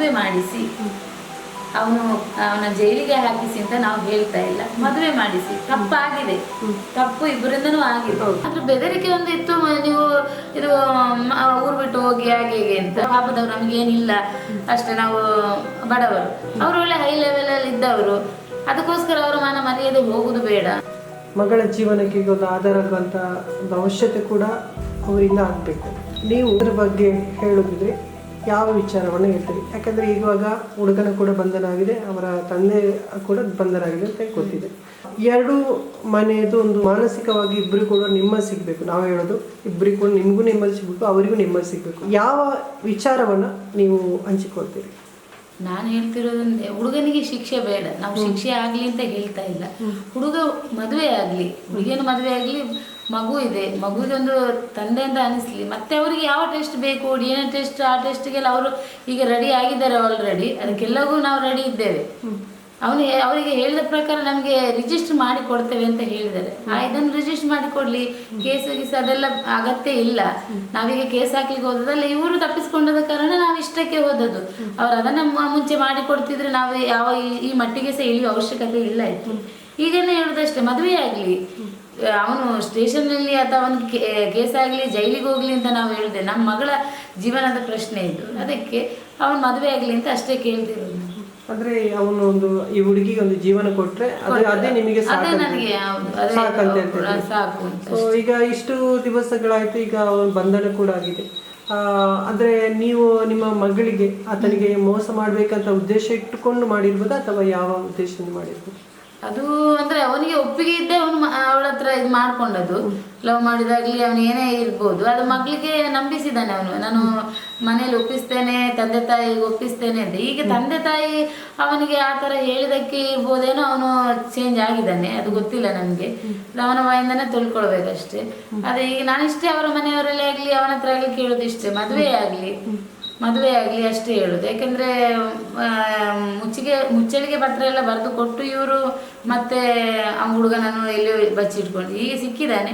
ಮದುವೆ ಮಾಡಿಸಿ. ಅವನು ಅವನ ಜೈಲಿಗೆ ಹಾಕಿಸಿ ಅಂತ ನಾವು ಹೇಳ್ತಾ ಇಲ್ಲ. ಮದುವೆ ಮಾಡಿಸಿ. ತಪ್ಪಾಗಿದೆ. ತಪ್ಪು ಇಬ್ಬರಿಂದನೂ ಆಗಿದೆ. ಅದ್ರ ಬೆದರಿಕೆ ಒಂದು ಇತ್ತು. ನೀವು ಇದು ಊರ್ ಬಿಟ್ಟು ಹೋಗಿ ಹಾಗೆ ಹೇಗೆ ಅಂತ. ಪಾಪದವ್ರು ನಮಗೇನಿಲ್ಲ. ಅಷ್ಟೇ ನಾವು ಬಡವರು. ಅವರು ಒಳ್ಳೆ ಹೈ ಲೆವೆಲ್ ಅಲ್ಲಿ ಇದ್ದವರು. ಅದಕ್ಕೋಸ್ಕರ ಅವರು ಮನ ಮರ್ಯಾದೆ ಹೋಗುದು ಬೇಡ. ಮಗಳ ಜೀವನಕ್ಕೆ ಈಗ ಒಂದು ಆಧಾರ ಆಗುವಂತ ಒಂದು ಅವಶ್ಯಕತೆ ಕೂಡ ಅವರಿಂದ ಆಗಬೇಕು. ನೀವು ಇದ್ರ ಬಗ್ಗೆ ಹೇಳೋದಿದ್ರೆ ಯಾವ ವಿಚಾರವನ್ನು ಹೇಳ್ತೀರಿ? ಯಾಕಂದರೆ ಇವಾಗ ಹುಡುಗನ ಕೂಡ ಬಂಧನ ಆಗಿದೆ ಅವರ ತಂದೆ ಕೂಡ ಬಂಧನ ಆಗಿದೆ ಅಂತ ಗೊತ್ತಿದೆ. ಎರಡು ಮನೆಯದು ಒಂದು ಮಾನಸಿಕವಾಗಿ ಇಬ್ಬರು ಕೂಡ ನಿಮ್ಮಲ್ಲಿ ಸಿಗಬೇಕು. ನಾವು ಹೇಳೋದು ಇಬ್ಬರಿಗೂ ನಿಮಗೂ ನಿಮ್ಮಲ್ಲಿ ಸಿಗಬೇಕು, ಅವರಿಗೂ ನಿಮ್ಮಲ್ಲಿ ಸಿಗಬೇಕು. ಯಾವ ವಿಚಾರವನ್ನು ನೀವು ಹಂಚಿಕೊಳ್ತೀರಿ? ನಾನು ಹೇಳ್ತಿರೋದಂದ್ರೆ ಹುಡುಗನಿಗೆ ಶಿಕ್ಷೆ ಬೇಡ. ನಾವು ಶಿಕ್ಷೆ ಆಗಲಿ ಅಂತ ಹೇಳ್ತಾ ಇಲ್ಲ. ಹುಡುಗ ಮದುವೆ ಆಗಲಿ ಹುಡುಗಿಯನ್ನು ಮದುವೆ ಆಗಲಿ ಮಗು ಇದೆ. ಮಗುದೊಂದು ತಂದೆ ಅಂತ ಅನಿಸ್ಲಿ. ಮತ್ತೆ ಅವರಿಗೆ ಯಾವ ಟೆಸ್ಟ್ ಬೇಕು? ಡಿ ಎನ್ ಎ ಟೆಸ್ಟ್ ಆ ಟೆಸ್ಟ್ಗೆಲ್ಲ ಅವರು ಈಗ ರೆಡಿ ಆಗಿದ್ದಾರೆ ಆಲ್ರೆಡಿ ಅದಕ್ಕೆಲ್ಲವೂ ನಾವು ರೆಡಿ ಇದ್ದೇವೆ. ಅವನು ಅವರಿಗೆ ಹೇಳಿದ ಪ್ರಕಾರ ನಮಗೆ ರಿಜಿಸ್ಟರ್ ಮಾಡಿ ಕೊಡ್ತೇವೆ ಅಂತ ಹೇಳಿದ್ದಾರೆ. ಇದನ್ನು ರಿಜಿಸ್ಟರ್ ಮಾಡಿ ಕೊಡ್ಲಿ. ಕೇಸ್ ಗೀಸ್ ಅದೆಲ್ಲ ಅಗತ್ಯ ಇಲ್ಲ. ನಾವೀಗ ಕೇಸ್ ಹಾಕ್ಲಿಕ್ಕೆ ಹೋದದಲ್ಲ ಇವರು ತಪ್ಪಿಸ್ಕೊಂಡದ ಕಾರಣ ನಾವು ಇಷ್ಟಕ್ಕೆ ಹೋದದ್ದು. ಅವ್ರು ಅದನ್ನ ಮುಂಚೆ ಮಾಡಿ ಕೊಡ್ತಿದ್ರೆ ನಾವು ಯಾವ ಈ- ಮಟ್ಟಿಗೆ ಸಹ ಇಳಿಯುವ ಅವಶ್ಯಕತೆ ಇಲ್ಲ ಇತ್ತು. ಈಗೇನೆ ಹೇಳುದಷ್ಟೇ ಮದುವೆ ಆಗ್ಲಿ. ಅವನು ಸ್ಟೇಷನ್ನಲ್ಲಿ ಅಥವಾ ಅವನು ಕೇಸ್ ಆಗಲಿ ಜೈಲಿಗೆ ಹೋಗ್ಲಿ ಅಂತ ನಾವು ಹೇಳಿದೆ. ನಮ್ಮ ಮಗಳ ಜೀವನದ ಪ್ರಶ್ನೆ ಇದು. ಅದಕ್ಕೆ ಅವನು ಮದುವೆ ಆಗಲಿ ಅಂತ ಅಷ್ಟೇ ಕೇಳ್ತಿರೋದು ಅಂದ್ರೆ ಅವನು ಒಂದು ಈ ಹುಡುಗಿಗೆ ಒಂದು ಜೀವನ ಕೊಟ್ರೆ ಅದೇ ಅದೇ ನಿಮಗೆ ಅದೇ ನನಗೆ ಹೌದು, ಅದೇ ಸಾಕಂತ ಹೇಳ್ತೀರಿ. ಹೌದು, ಸಾಕು ಅಂತ ಸೊ ಈಗ ಇಷ್ಟು ದಿವಸಗಳಾಯ್ತು ಈಗ ಅವನ ಬಂಧನ ಕೂಡ ಆಗಿದೆ. ಆ, ಅಂದ್ರೆ ನೀವು ನಿಮ್ಮ ಮಗಳಿಗೆ ಆತನಿಗೆ ಮೋಸ ಮಾಡ್ಬೇಕಂತ ಉದ್ದೇಶ ಇಟ್ಟುಕೊಂಡು ಮಾಡಿರ್ಬೋದಾ ಅಥವಾ ಯಾವ ಉದ್ದೇಶದಿಂದ ಮಾಡಿರ್ಬೋದು? ಅದು ಅಂದ್ರೆ ಅವನಿಗೆ ಒಪ್ಪಿಗೆ ಇದ್ದೆ ಅವನು ಅವಳ ಹತ್ರ ಇದು ಮಾಡ್ಕೊಂಡದ್ದು. ಲವ್ ಮಾಡಿದಾಗ್ಲಿ ಅವನು ಏನೇ ಇರ್ಬೋದು. ಅದು ಮಗಳಿಗೆ ನಂಬಿಸಿದಾನೆ ಅವನು. ನಾನು ಮನೇಲಿ ಒಪ್ಪಿಸ್ತೇನೆ, ತಂದೆ ತಾಯಿಗೆ ಒಪ್ಪಿಸ್ತೇನೆ ಅಂತ. ಈಗ ತಂದೆ ತಾಯಿ ಅವನಿಗೆ ಆ ತರ ಹೇಳಿದಕ್ಕೆ ಇರ್ಬೋದೇನೋ ಅವನು ಚೇಂಜ್ ಆಗಿದ್ದಾನೆ. ಅದು ಗೊತ್ತಿಲ್ಲ ನನಗೆ. ಅವನ ಬಾಯಿಂದನೇ ತಿಳ್ಕೊಳ್ಬೇಕಷ್ಟೇ. ಅದೇ ಈಗ ನಾನಿಷ್ಟೇ ಅವರ ಮನೆಯವರಲ್ಲೇ ಆಗಲಿ, ಅವನ ಹತ್ರ ಆಗಲಿ ಕೇಳೋದು ಇಷ್ಟೇ. ಮದುವೆ ಆಗಲಿ. ಮದುವೆ ಆಗಲಿ ಅಷ್ಟೇ ಹೇಳೋದು. ಯಾಕೆಂದರೆ ಮುಚ್ಚಿಗೆ ಮುಚ್ಚಳಿಗೆ ಪತ್ರ ಎಲ್ಲ ಬರೆದು ಕೊಟ್ಟು ಇವರು ಮತ್ತೆ ಆ ಹುಡುಗನನ್ನು ಎಲ್ಲಿ ಬಚ್ಚಿಟ್ಕೊಂಡು ಈಗ ಸಿಕ್ಕಿದ್ದಾನೆ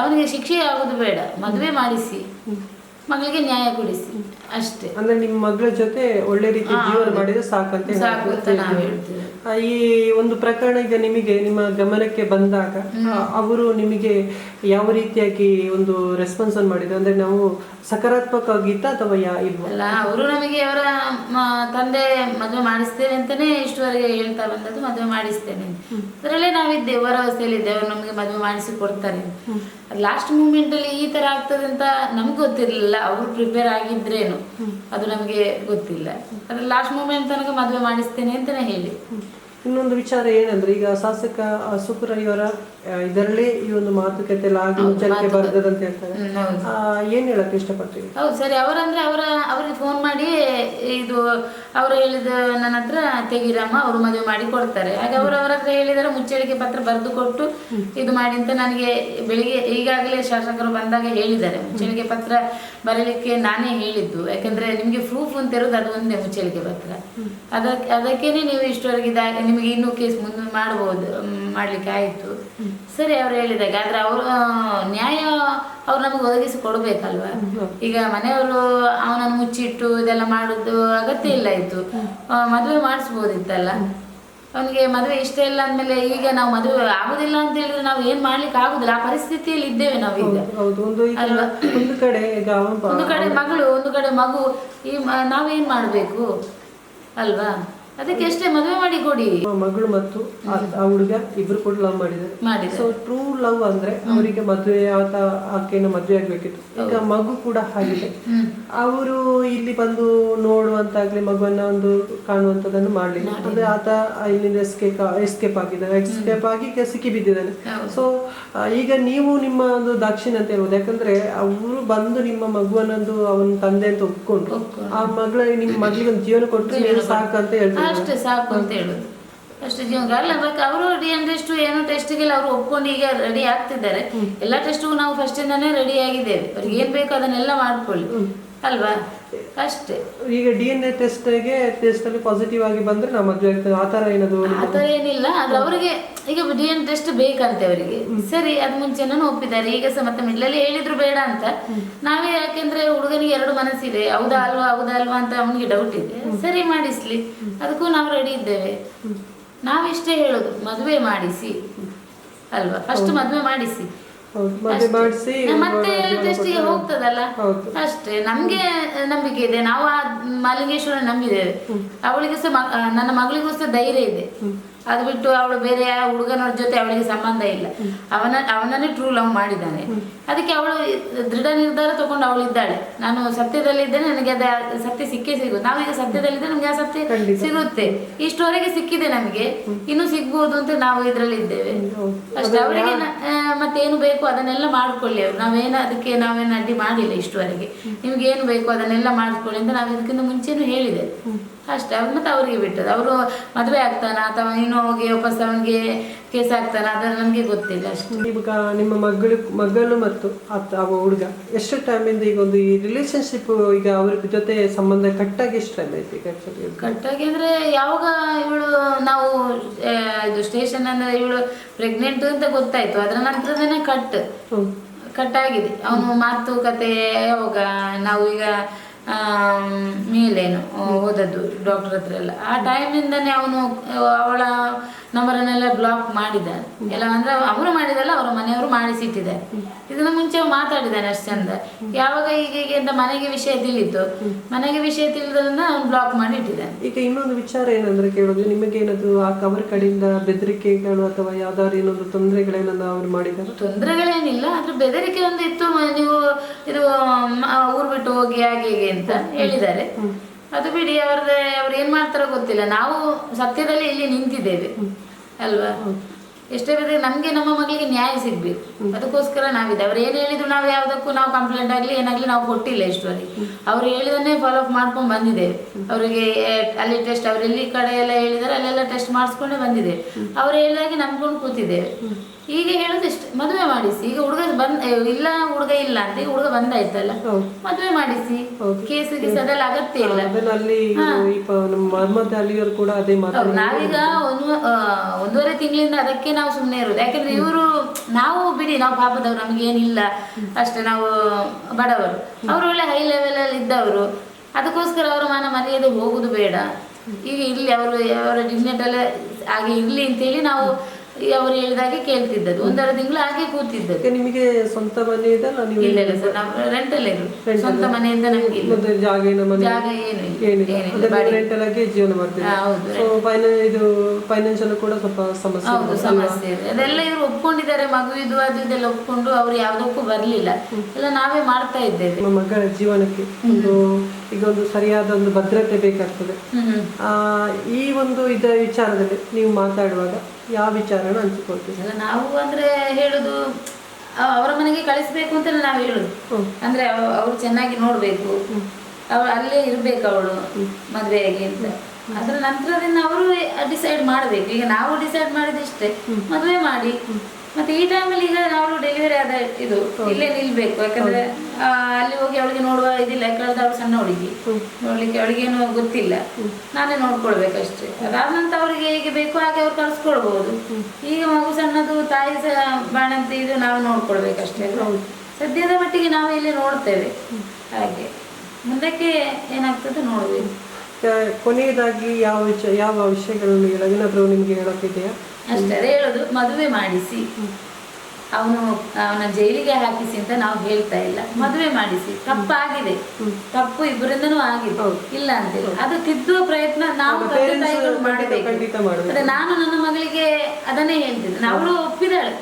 ಅವನಿಗೆ ಶಿಕ್ಷೆ ಆಗೋದು ಬೇಡ. ಮದುವೆ ಮಾಡಿಸಿ. ಮಗಳಿಗೆ ನ್ಯಾಯ ಕೊಡಿಸಿ. ಅಷ್ಟೇ. ಅಂದ್ರೆ ನಿಮ್ಮ ಮಗಳ ಜೊತೆ ಒಳ್ಳೆ ರೀತಿ ಜೀವನ ಮಾಡಿದ್ರೆ ಹೇಳಿ ಸಾಕು ಅಂತ ನಾವು ಹೇಳ್ತೀವಿ. ಈ ಒಂದು ಪ್ರಕರಣ ಈಗ ನಿಮಗೆ ನಿಮ್ಮ ಗಮನಕ್ಕೆ ಬಂದಾಗ ಅವರು ನಿಮಗೆ ಯಾವ ರೀತಿಯಾಗಿ ಒಂದು ರೆಸ್ಪಾನ್ಸ್ ಅನ್ನು ಮಾಡಿದ್ರು? ಅಂದ್ರೆ ನಾವು ಸಕಾರಾತ್ಮಕವಾಗಿತ್ತ ಅಥವಾ ಯಾ ಇಲ್ಲ ಅವರು ನಮಗೆ ಅವರ ತಂದೆ ಮದುವೆ ಮಾಡಿಸ್ತೇವೆ ಅಂತಾನೆ ಇಷ್ಟುವರೆಗೆ ಹೇಳ್ತಾ ಬಂದದ್ದು ಮದುವೆ ಮಾಡಿಸ್ತೇನೆ. ಅದರಲ್ಲೇ ನಾವಿದ್ದೇವೆ ಭರವಸೆಯಲ್ಲಿ ಇದ್ದೇವೆ ಅವ್ರು ನಮಗೆ ಮದುವೆ ಮಾಡಿಸಿ ಕೊಡ್ತಾರೆ. ಲಾಸ್ಟ್ ಮೂಮೆಂಟ್ ಅಲ್ಲಿ ಈ ತರ ಆಗ್ತದೆ ಅಂತ ನಮ್ಗೆ ಗೊತ್ತಿರಲಿಲ್ಲ. ಅವರು ಪ್ರಿಪೇರ್ ಆಗಿದ್ರೇನು? ಅದು ನಮಗೆ ಗೊತ್ತಿಲ್ಲ. ಅದ್ರ ಲಾಸ್ಟ್ ಮೂಮೆಂಟ್ ತನಕ ಮದುವೆ ಮಾಡಿಸ್ತೇನೆ ಅಂತಲೇ ಹೇಳಿ. ಇನ್ನೊಂದು ವಿಚಾರ ಏನಂದ್ರೆ ಈಗ ಶಾಸಕ ಆ, ಇದರಲ್ಲಿ ಈ ಒಂದು ಮಾತುಕತೆ ಆಗಿ ಹೇಳ್ತಾರೆ. ಏನ್ ಹೇಳಕ್ ಇಷ್ಟಪಡ್ತೀವಿ ಹೌದು ಸರಿ. ಅವರಂದ್ರೆ ಅವರ ಅವರಿಗೆ ಫೋನ್ ಮಾಡಿ ಇದು ಅವರು ಹೇಳಿದ ನನ್ನ ಹತ್ರ ತೆಗಿರಮ್ಮ ಅವರು ಮದುವೆ ಮಾಡಿ ಕೊಡ್ತಾರೆ. ಹಾಗೆ ಅವರು ಅವರ ಹತ್ರ ಹೇಳಿದರೆ ಮುಚ್ಚಳಿಕೆ ಪತ್ರ ಬರೆದು ಕೊಟ್ಟು ಇದು ಮಾಡಿ ಅಂತ ನನಗೆ ಬೆಳಿಗ್ಗೆ ಈಗಾಗಲೇ ಶಾಸಕರು ಬಂದಾಗ ಹೇಳಿದ್ದಾರೆ. ಮುಚ್ಚಳಿಕೆ ಪತ್ರ ಬರಲಿಕ್ಕೆ ನಾನೇ ಹೇಳಿದ್ದು. ಯಾಕಂದ್ರೆ ನಿಮಗೆ ಪ್ರೂಫ್ ಅಂತ ಇರೋದು ಅದು ಒಂದೇ ಮುಚ್ಚಳಿಕೆ ಪತ್ರ. ಅದಕ್ಕೆ ಅದಕ್ಕೇನೆ ನೀವು ಇಷ್ಟವರೆಗೆ ಇದಾಗ ನಿಮಗೆ ಇನ್ನೂ ಕೇಸ್ ಮುಂದೆ ಮಾಡ್ಬೋದು ಮಾಡ್ಲಿಕ್ಕೆ ಆಯಿತು. ಸರಿ ಅವ್ರು ಹೇಳಿದಾಗ ಆದರೆ ಅವರು ನ್ಯಾಯ ಅವ್ರು ನಮಗೆ ಒದಗಿಸಿ ಕೊಡ್ಬೇಕಲ್ವಾ? ಈಗ ಮನೆಯವರು ಅವನನ್ನು ಮುಚ್ಚಿಟ್ಟು ಇದೆಲ್ಲ ಮಾಡೋದು ಅಗತ್ಯ ಇಲ್ಲ ಇತ್ತು ಮದುವೆ ಮಾಡಿಸ್ಬೋದಿತ್ತಲ್ಲ? ಅವನಿಗೆ ಮದುವೆ ಇಷ್ಟ ಇಲ್ಲ ಅಂದಮೇಲೆ ಈಗ ನಾವು ಮದುವೆ ಆಗುದಿಲ್ಲ ಅಂತ ಹೇಳಿದ್ರೆ ನಾವು ಏನ್ ಮಾಡ್ಲಿಕ್ಕೆ ಆಗುದಿಲ್ಲ? ಆ ಪರಿಸ್ಥಿತಿಯಲ್ಲಿ ಇದ್ದೇವೆ ನಾವು ಈಗ. ಒಂದು ಈಗ ಅಲ್ವಾ? ಒಂದು ಕಡೆ ಒಂದು ಕಡೆ ಮಗಳು ಒಂದು ಕಡೆ ಮಗು ಈ ನಾವೇನ್ ಮಾಡ್ಬೇಕು? ಅಲ್ವಾ? ಅದಕ್ಕೆ ಎಷ್ಟೇ ಮದುವೆ ಮಾಡಿ ಕೊಡಿ. ಮಗಳು ಮತ್ತು ಆ ಹುಡುಗ ಇಬ್ರು ಕೂಡ ಲವ್ ಮಾಡಿದ್ರು ಸೊ ಟ್ರೂ ಲವ್ ಅಂದ್ರೆ ಅವರಿಗೆ ಮದುವೆ ಆತ ಆಕೆನ ಮದುವೆ ಆಗ್ಬೇಕಿತ್ತು. ಈಗ ಮಗು ಕೂಡ ಆಗಿದೆ ಅವರು ಇಲ್ಲಿ ಬಂದು ನೋಡುವಂತಾಗ್ಲಿ ಮಗುವನ್ನ ಒಂದು ಕಾಣುವಂತದನ್ನು ಮಾಡ್ಲಿಲ್ಲ. ಅಂದ್ರೆ ಆತ ಇಲ್ಲಿಂದ ಎಸ್ಕೇಪ್ ಎಸ್ಕೇಪ್ ಆಗಿದ್ದಾನೆ. ಎಸ್ಕೇಪ್ ಆಗಿ ಸಿಕ್ಕಿ ಬಿದ್ದಿದ್ದಾನೆ. ಸೊ ಈಗ ನೀವು ನಿಮ್ಮ ಒಂದು ದಾಕ್ಷಿಣ್ಯ ಅಂತ ಹೇಳ್ಬೋದು ಯಾಕಂದ್ರೆ ಅವರು ಬಂದು ನಿಮ್ಮ ಮಗುವನ್ನೊಂದು ಅವನ ತಂದೆ ಅಂತ ಒಪ್ಕೊಂಡು ಆ ಮಗಳ ನಿಮ್ಮ ಮಗಳಿಗೆ ಒಂದು ಜೀವನ ಕೊಟ್ಟರೆ ನೀವು ಸಾಕು ಅಂತ ಹೇಳ್ತಾರೆ. ಅಷ್ಟೇ ಸಾಕು ಅಂತ ಹೇಳುದು ಅಷ್ಟು ಜೀವನ ಅಲ್ಲ ಅವರು ಡಿ ಎನ್ ಟೆಸ್ಟ್ ಏನು ಟೆಸ್ಟ್ಗೆಲ್ಲ ಅವರು ಒಪ್ಕೊಂಡು ಈಗ ರೆಡಿ ಆಗ್ತಿದ್ದಾರೆ. ಎಲ್ಲ ಟೆಸ್ಟ್ಗೂ ನಾವು ಫಸ್ಟಿಂದಾನೇ ರೆಡಿ ಆಗಿದ್ದೇವೆ. ಅವ್ರಿಗೆ ಏನ್ ಬೇಕು ಅದನ್ನೆಲ್ಲ ಮಾಡ್ಕೊಳ್ಳಿ. ಅಲ್ವಾ? ಅಷ್ಟೇ. ಈಗ ಡಿ ಎನ್ ಎ ಟೆಸ್ಟ್ಗೆ ಟೆಸ್ಟ್ ಅಲ್ಲಿ ಪಾಸಿಟಿವ್ ಆಗಿ ಬಂದ್ರೆ ನಾವು ಮದುವೆ ಆಗ್ತದೆ ಆ ಥರ ಏನಾದ್ರು ಆ ಥರ ಏನಿಲ್ಲ ಆದ್ರೆ ಅವರಿಗೆ ಈಗ ಡಿ ಎನ್ ಟೆಸ್ಟ್ ಬೇಕಂತೆ ಅವರಿಗೆ. ಸರಿ ಅದು ಮುಂಚೆನೂ ಒಪ್ಪಿದ್ದಾರೆ ಈಗ ಸಹ ಮತ್ತೆ ಮಿಡ್ಲಲ್ಲಿ ಹೇಳಿದ್ರು ಬೇಡ ಅಂತ. ನಾವೇ ಯಾಕೆಂದ್ರೆ ಹುಡುಗನಿಗೆ ಎರಡು ಮನಸ್ಸಿದೆ ಹೌದಾ ಅಲ್ವಾ ಹೌದಾ ಅಲ್ವಾ ಅಂತ ಅವನಿಗೆ ಡೌಟ್ ಇದೆ. ಸರಿ ಮಾಡಿಸ್ಲಿ. ಅದಕ್ಕೂ ನಾವು ರೆಡಿ ಇದ್ದೇವೆ. ನಾವಿಷ್ಟೇ ಹೇಳೋದು ಮದುವೆ ಮಾಡಿಸಿ. ಅಲ್ವಾ? ಫಸ್ಟ್ ಮದುವೆ ಮಾಡಿಸಿ. ಮದುವೆ ಮಾಡಿಸಿ ಮತ್ತೆ ಟೆಸ್ಟಿಗೆ ಹೋಗ್ತದಲ್ಲ? ಅಷ್ಟೇ ನಮ್ಗೆ ನಂಬಿಕೆ ಇದೆ. ನಾವು ಆ ಮಾಲಿಂಗೇಶ್ವರ ನಂಬಿದ್ದೇವೆ. ಅವಳಿಗೆ ಸಹ ನನ್ನ ಮಗಳಿಗೂ ಸಹ ಧೈರ್ಯ ಇದೆ. ಅದು ಬಿಟ್ಟು ಅವಳು ಬೇರೆ ಯಾವ ಹುಡುಗನ ಜೊತೆ ಅವಳಿಗೆ ಸಂಬಂಧ ಇಲ್ಲ. ಅವನ ಅವನನ್ನೇ ಟ್ರೂ ಲವ್ ಮಾಡಿದ್ದಾನೆ. ಅದಕ್ಕೆ ಅವಳು ದೃಢ ನಿರ್ಧಾರ ತಗೊಂಡು ಅವಳು ಇದ್ದಾಳೆ. ನಾನು ಸತ್ಯದಲ್ಲಿ ಇದ್ದೇನೆ ನನಗೆ ಅದೇ ಸತ್ಯ ಸಿಕ್ಕೇ ಸಿಗುತ್ತೆ. ನಾವೀಗ ಸತ್ಯದಲ್ಲಿದ್ದರೆ ನಮ್ಗೆ ಆ ಸತ್ಯ. ಸಿಗುತ್ತೆ. ಇಷ್ಟವರೆಗೆ ಸಿಕ್ಕಿದೆ ನಮಗೆ ಇನ್ನು ಸಿಗ್ಬೋದು ಅಂತ ನಾವು ಇದರಲ್ಲಿ ಇದ್ದೇವೆ. ಅಷ್ಟೇ ಅವರಿಗೆ ಮತ್ತೇನು ಬೇಕು ಅದನ್ನೆಲ್ಲ ಮಾಡ್ಕೊಳ್ಳಿ ಅವ್ರು. ನಾವೇನು ಅದಕ್ಕೆ ನಾವೇನು ಅಡ್ಡಿ ಮಾಡಿಲ್ಲ ಇಷ್ಟುವರೆಗೆ. ನಿಮ್ಗೆ ಏನು ಬೇಕು ಅದನ್ನೆಲ್ಲ ಮಾಡ್ಕೊಳ್ಳಿ ಅಂತ ನಾವು ಇದಕ್ಕಿಂತ ಮುಂಚೆನೂ ಹೇಳಿದೆ. ಅಷ್ಟೇ ಅವ್ರು ಮತ್ತೆ ಅವರಿಗೆ ಬಿಟ್ಟದ್ದು. ಅವರು ಮದುವೆ ಆಗ್ತಾನ? ಅಥವಾ ಇನ್ನೂ ಹೋಗಿ ವಾಪಸ್ ಅವನಿಗೆ ಕೇಸ್ ಆಗ್ತಾರೆ ಅದು ನಮಗೆ ಗೊತ್ತಿಲ್ಲ ಅಷ್ಟು. ಈಗ ನಿಮ್ಮ ಮಗಳು ಮಗಳು ಮತ್ತು ಅವ ಹುಡುಗ ಎಷ್ಟು ಟೈಮಿಂದ ಈಗ ಒಂದು ಈ ರಿಲೇಶನ್ಶಿಪ್ ಈಗ ಅವ್ರ ಜೊತೆ ಸಂಬಂಧ ಕಟ್ಟಾಗಿ ಎಷ್ಟು ಟೈಮ್ ಆಯ್ತು ಈಗ ಕಟ್ಟಾಗಿ ಅಂದ್ರೆ ಯಾವಾಗ ಇವಳು ನಾವು ಆ, ಇದು ಸ್ಟೇಷನ್ ಅಂದ್ರೆ ಇವಳು ಪ್ರೆಗ್ನೆಂಟ್ ಅಂತ ಗೊತ್ತಾಯ್ತು. ಅದರ ನಂತರನೇ ಕಟ್ ಕಟ್ ಕಟ್ಟಾಗಿದೆ ಅವನು ಮಾತುಕತೆ ಯಾವಾಗ ನಾವು ಈಗ ಆಮ್, ಮೇಲೇನು ಆ, ಹೋದದ್ದು ಡಾಕ್ಟರ್ ಹತ್ರ ಎಲ್ಲ. ಆ ಟೈಮಿಂದನೇ ಅವನು ಅವಳ ನಂಬರನ್ನೆಲ್ಲ ಬ್ಲಾಕ್ ಮಾಡಿದ್ದಾರೆ. ಎಲ್ಲ ಅಂದ್ರೆ ಅವರು ಮಾಡಿದಲ್ಲ ಅವರ ಮನೆಯವರು ಮಾಡಿಸಿಟ್ಟಿದ್ದಾರೆ. ಇದನ್ನ ಮುಂಚೆ ಮಾತಾಡಿದ್ದಾನೆ ಅಷ್ಟು ಚಂದ. ಯಾವಾಗ ಈಗ ಹೀಗೆ ಅಂತ ಮನೆಗೆ ವಿಷಯ ತಿಳಿತು ಮನೆಗೆ ವಿಷಯ ತಿಳಿದ್ರನ್ನ ಅವ್ನು ಬ್ಲಾಕ್ ಮಾಡಿ ಇಟ್ಟಿದ್ದಾನೆ ಈಗ ಇನ್ನೊಂದು ವಿಚಾರ ಏನಂದ್ರೆ ಕೇಳೋದು ನಿಮಗೆ ಏನಾದ್ರು ಆ ಕವರ್ ಕಡೆಯಿಂದ ಬೆದರಿಕೆಗಳು ಅಥವಾ ಯಾವ್ದಾದ್ರು ಏನೊಂದು ತೊಂದರೆಗಳೇನಾದ್ರು ಅವ್ರು ಮಾಡಿದ್ದಾರೆ? ತೊಂದರೆಗಳೇನಿಲ್ಲ ಆದ್ರೆ ಬೆದರಿಕೆ ಒಂದು ಇತ್ತು ನೀವು ಇದು ಊರು ಬಿಟ್ಟು ಹೋಗಿ ಹಾಗೆ ಹೀಗೆ ಅಂತ ಹೇಳಿದ್ದಾರೆ. ಅದು ಬಿಡಿ ಅವ್ರದ್ದು ಅವ್ರು ಏನು ಮಾಡ್ತಾರೋ ಗೊತ್ತಿಲ್ಲ. ನಾವು ಸತ್ಯದಲ್ಲಿ ಇಲ್ಲಿ ನಿಂತಿದ್ದೇವೆ. ಅಲ್ವಾ? ಎಷ್ಟೇ ಬಿದ್ರೆ ನಮಗೆ ನಮ್ಮ ಮಗಳಿಗೆ ನ್ಯಾಯ ಸಿಗಬೇಕು. ಅದಕ್ಕೋಸ್ಕರ ನಾವಿದೆ ಅವ್ರು ಏನು ಹೇಳಿದ್ರು ನಾವು ಯಾವುದಕ್ಕೂ ನಾವು ಕಂಪ್ಲೇಂಟ್ ಆಗಲಿ ಏನಾಗ್ಲಿ ನಾವು ಕೊಟ್ಟಿಲ್ಲ ಇಷ್ಟುವರೆಗೆ. ಅವ್ರು ಹೇಳಿದನ್ನೇ ಫಾಲೋ ಅಪ್ ಮಾಡ್ಕೊಂಡು ಬಂದಿದ್ದೇವೆ ಅವರಿಗೆ, ಅಲ್ಲಿ ಟೆಸ್ಟ್ ಅವ್ರು ಎಲ್ಲಿ ಕಡೆ ಎಲ್ಲ ಹೇಳಿದಾರೆ, ಅಲ್ಲೆಲ್ಲ ಟೆಸ್ಟ್ ಮಾಡಿಸ್ಕೊಂಡೇ ಬಂದಿದ್ದೇವೆ ಅವ್ರು ಹೇಳಿದಾಗೆ ನಂಬ್ಕೊಂಡು ಕೂತಿದ್ದೇವೆ ಈಗ ಹೇಳೋದು ಇಷ್ಟ. ಮದುವೆ ಮಾಡಿಸಿ. ಈಗ ಹುಡುಗ ಬಂದ್ ಇಲ್ಲ ಹುಡುಗ ಇಲ್ಲ ಅಂತ ಈಗ ಹುಡುಗ ಬಂದಾಯ್ತಲ್ಲ. ಮದುವೆ ಮಾಡಿಸಿ. ಕೇಸಿಗೆ ಕೇಸ್ ಗೀಸ್ ಅದೆಲ್ಲ ಅಗತ್ಯ ಇಲ್ಲ. ಅಲ್ಲಿ ಮಹಮ್ಮದ್ ಅಲಿಯವರು ಕೂಡ ಅದೇ ನಾವೀಗ ಒಂದು ಒಂದೂವರೆ ತಿಂಗಳಿಂದ ಅದಕ್ಕೆ ನಾವು ಸುಮ್ಮನೆ ಇರೋದು. ಯಾಕಂದ್ರೆ ಇವರು ನಾವು ಬಿಡಿ ನಾವು ಪಾಪದವ್ರು ನಮ್ಗೆ ಏನಿಲ್ಲ. ಅಷ್ಟೇ ನಾವು ಬಡವರು. ಅವರು ಒಳ್ಳೆ ಹೈ ಲೆವೆಲ್ ಅಲ್ಲಿ ಇದ್ದವರು. ಅದಕ್ಕೋಸ್ಕರ ಅವರು ಮನ ಮರ್ಯಾದೆ ಹೋಗುದು ಬೇಡ. ಈಗ ಇಲ್ಲಿ ಅವರು ಅವರ ಡಿಗ್ನೆಟ್ ಎಲ್ಲ ಹಾಗೆ ಇರ್ಲಿ ಅಂತೇಳಿ ನಾವು ಅವ್ರು ಹೇಳಿದಾಗೆ ಕೇಳ್ತಿದ್ದದ್ದು. ಒಂದರ ತಿಂಗಳು ಹಾಗೆ ಕೂತಿದ್ದದ್ದು. ನಿಮಗೆ ಸ್ವಂತ ಮನೆ ಇದೆ ಇಲ್ಲ ಇಲ್ಲ ಸರ್ ನಾವು ರೆಂಟಲ್ಲೇ ಇರೋದು. ಸ್ವಂತ ಮನೆಯಿಂದ ನಮಗೆ ಇಲ್ಲ. ಜಾಗ ಏನೋ ಮನೆ? ಜಾಗ ಏನು ಏನಿಲ್ಲ. ರೆಂಟಲ್ ಆಗಿ ಜೀವನ ಮಾಡ್ತೀವಿ ಹೌದು ಸೊ ಇದು ಫೈನಾನ್ಷಿಯಲ್ ಕೂಡ ಸ್ವಲ್ಪ ಸಮಸ್ಯೆ ಹೌದು ಸಮಸ್ಯೆ ಇದೆ ಅದೆಲ್ಲ ಇವರು ಒಪ್ಕೊಂಡಿದ್ದಾರೆ ಮಗುವಿದು ಅದು ಇದೆಲ್ಲ ಒಪ್ಕೊಂಡು ಅವ್ರು ಯಾವುದಕ್ಕೂ ಬರ್ಲಿಲ್ಲ. ಎಲ್ಲ ನಾವೇ ಮಾಡ್ತಾ ಇದ್ದೇವೆ. ನಿಮ್ಮ ಮಗಳ ಜೀವನಕ್ಕೆ ಒಂದು ಒಂದು ಸರಿಯಾದ ಒಂದು ಭದ್ರತೆ ಬೇಕಾಗ್ತದೆ. ಈ ಒಂದು ಇದ ವಿಚಾರದಲ್ಲಿ ನೀವು ಮಾತಾಡುವಾಗ ಯಾವ ವಿಚಾರನ ಎಲ್ಲ ನಾವು ಅಂದ್ರೆ ಹೇಳುದು ಅವರ ಮನೆಗೆ ಕಳಿಸ್ಬೇಕು ಅಂತ ನಾವು ಹೇಳುದು. ಅಂದ್ರೆ ಅವ- ಅವ್ರು ಚೆನ್ನಾಗಿ ನೋಡ್ಬೇಕು. ಅವಳು ಅಲ್ಲೇ ಇರ್ಬೇಕು ಅವಳು ಮದುವೆಯಾಗಿ ಅಂತ. ಅದ್ರ ನಂತರದಿಂದ ಅವರು ಡಿಸೈಡ್ ಮಾಡ್ಬೇಕು. ಈಗ ನಾವು ಡಿಸೈಡ್ ಮಾಡಿದಿಷ್ಟೇ ಮದುವೆ ಮಾಡಿ. ಮತ್ತೆ ಈ ಟೈಮಲ್ಲಿ ಈಗ ನಾವು ಡೆಲಿವರಿ ಆದ ಇದು ಇಲ್ಲೇ ನಿಲ್ಬೇಕು. ಯಾಕಂದ್ರೆ ಅಲ್ಲಿ ಹೋಗಿ ಅವಳಿಗೆ ನೋಡುವ ಇದಿಲ್ಲ. ಯಾಕಂದ್ರೆ ಅವಳು ಸಣ್ಣ ಹುಡುಗಿ. ನೋಡ್ಲಿಕ್ಕೆ ಅವಳಿಗೇನು ಗೊತ್ತಿಲ್ಲ. ನಾನೇ ನೋಡ್ಕೊಳ್ಬೇಕಷ್ಟೇ. ಅದಾದ ನಂತರ ಅವರಿಗೆ ಹೇಗೆ ಬೇಕು ಹಾಗೆ ಅವ್ರು ಕಳ್ಸ್ಕೊಳ್ಬಹುದು ಈಗ ಮಗು ಸಣ್ಣದು ತಾಯಿ ಸಹ ಬಾಣಂತಿ ಇದು ನಾವು ನೋಡ್ಕೊಳ್ಬೇಕಷ್ಟೇ. ಸದ್ಯದ ಮಟ್ಟಿಗೆ ನಾವು ಇಲ್ಲಿ ನೋಡ್ತೇವೆ. ಹಾಗೆ. ಮುಂದಕ್ಕೆ ಏನಾಗ್ತದೆ ನೋಡ್ಬೇಕು. ಕೊನೆಯದಾಗಿ ಯಾವ ವಿಷಯ ಯಾವ ವಿಷಯಗಳನ್ನು ಹೇಳೋದು ಏನಾದರೂ ನಿಮಗೆ ಹೇಳೋಕ್ಕಿದೆಯಾ? ಅಷ್ಟೇ ಅದೇ ಹೇಳೋದು ಮದುವೆ ಮಾಡಿಸಿ. ಅವನು ಅವನ ಜೈಲಿಗೆ ಹಾಕಿಸಿ ಅಂತ ನಾವು ಹೇಳ್ತಾ ಇಲ್ಲ. ಮದುವೆ ಮಾಡಿಸಿ. ತಪ್ಪಾಗಿದೆ. ತಪ್ಪು ಇಬ್ಬರಿಂದನೂ ಆಗಿದೆ. ಇಲ್ಲ ಅಂತೇಳಿ ಅದು ತಿದ್ದುವ ಪ್ರಯತ್ನ ನಾವು ನಮ್ಮ ತಂದೆ ತಾಯಿಗಳು ಮಾಡಬೇಕು. ಖಂಡಿತ ಅದೇ ನಾನು ನನ್ನ ಮಗಳಿಗೆ ಅದನ್ನೇ ಹೇಳ್ತಿದ್ದೆ ಅವಳು ಒಪ್ಪಿದಾಳೆ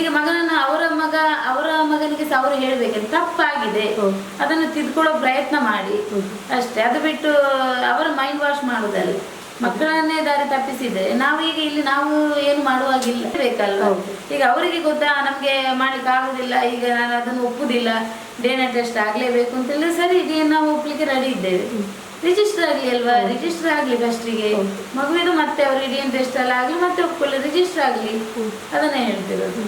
ಈಗ ಮಗನನ್ನು ಅವರ ಮಗ ಅವರ ಮಗನಿಗೆ ಸಹ ಅವರು ಹೇಳ್ಬೇಕು ತಪ್ಪಾಗಿದೆ. ಅದನ್ನು ತಿದ್ಕೊಳ್ಳೋ ಪ್ರಯತ್ನ ಮಾಡಿ. ಅಷ್ಟೇ. ಅದು ಬಿಟ್ಟು ಅವರ ಮೈಂಡ್ ವಾಶ್ ಮಾಡುದಲ್ಲ. ಮಕ್ಕಳನ್ನೇ ದಾರಿ ತಪ್ಪಿಸಿದೆ ನಾವು ಈಗ ಇಲ್ಲಿ ನಾವು ಏನು ಮಾಡುವಾಗಿಲ್ಲ. ಬೇಕಲ್ವಾ? ಈಗ ಅವರಿಗೆ ಗೊತ್ತಾ ನಮ್ಗೆ ಮಾಡ್ಲಿಕ್ಕೆ ಆಗುದಿಲ್ಲ ಈಗ ನಾನು ಅದನ್ನು ಒಪ್ಪುದಿಲ್ಲ ಡಿ ಎನ್ ಟೆಸ್ಟ್ ಆಗ್ಲೇಬೇಕು ಅಂತ ಹೇಳಿದ್ರೆ ಸರಿ ಡಿ ಎನ್ ನಾವು ಒಪ್ಲಿಕ್ಕೆ ರೆಡಿ ಇದ್ದೇವೆ. ರಿಜಿಸ್ಟರ್ ಆಗಲಿ ಅಲ್ವಾ? ರಿಜಿಸ್ಟರ್ ಆಗಲಿ ಫಸ್ಟಿಗೆ ಮಗುವಿದು ಮತ್ತೆ ಅವ್ರಿಗೆ ಡಿ ಎನ್ ಟೆಸ್ಟ್ ಎಲ್ಲ ಆಗಲಿ ಮತ್ತೆ ಒಪ್ಕೊಳ್ಳಿ. ರಿಜಿಸ್ಟರ್ ಆಗಲಿ. ಅದನ್ನೇ ಹೇಳ್ತಿರೋದು.